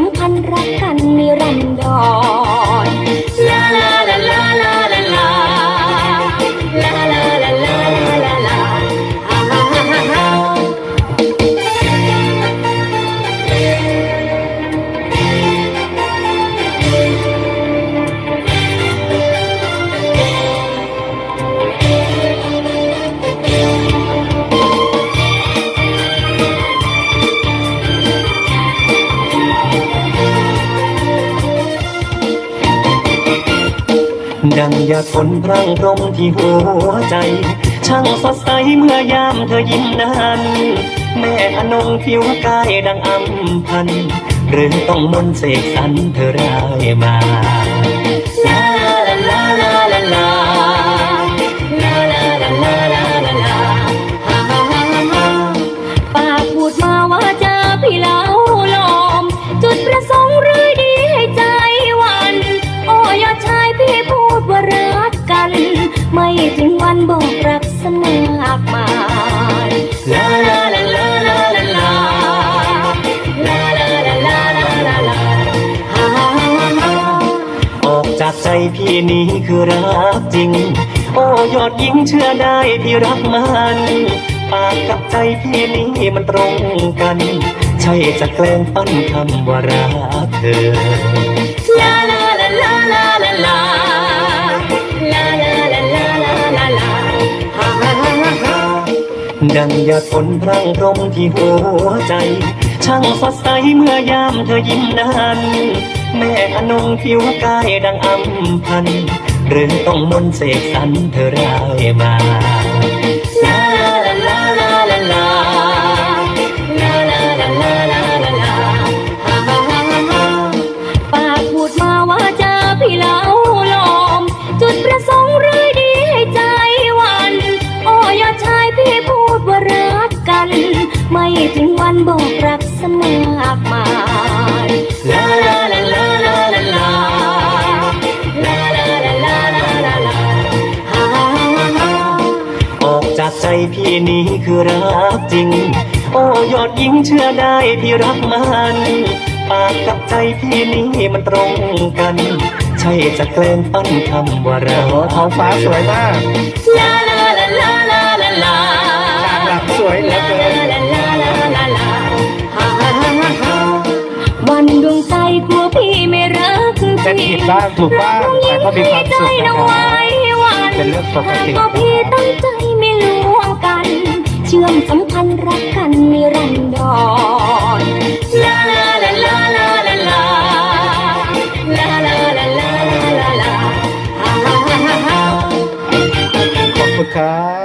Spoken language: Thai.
สัมพันธ์รักกันนิรัน ดังหยาดฝนพรั่งพรมที่หัวใจ ช่างสดใสเมื่อยามเธอยิ้มนั้นแม่อนงผิวกายดังอัมพัน หรือต้องมนต์เสกสรรเธอได้มา ถึงวันบอกรักสมากมายลาลาลาลาลาลาลาลาลาลาลาลาลาลาฮ่าฮ่าฮ่าฮ่าออกจากใจพี่นี้คือรักจริง โอ้ยอดหญิงเชื่อได้พี่รักมันปากกับใจพี่นี้มันตรงกัน ใช่จะแกล้งปั้นคำว่ารักเธอลาลาลาลา ดังหยาดฝนพรั่งพรมที่หัวใจ ช่างสดใสเมื่อยามเธอยิ้มนั้น แม่อนงผิวกายดังอัมพัน หรือต้องมนต์เสกสรรเธอได้มา ถึงวันบอกรักสมากมายลาลาลาลาลาลาลาลาลาลาลาลาลาลาฮ่าฮ่าฮ่าฮ่าฮ่าออกจากใจพี่นี้คือรักจริง โอ้ยอดหญิงเชื่อได้พี่รักมันปากกับใจพี่นี้มันตรงกัน ใช่จะแกล้งปั้นคำว่ารัโอ้กโหท้องฟ้าสวยมากลา จริงเป็นผิดบ้างถูกบ้างแต่ก็มีความสุขนะครับรักน้องยิ้มให้ใจนะไว้วันเป็นเรื่องปกติหากว่าพี่ตั้งใจไม่ลวงกัน เชื่อมสัมพันธ์รักกันนิรันดรลาลาลาลาลาลาลาลาลาลาลาลาลาฮ่าฮ่าฮ่าฮ่าฮ่าขอบคุณครับ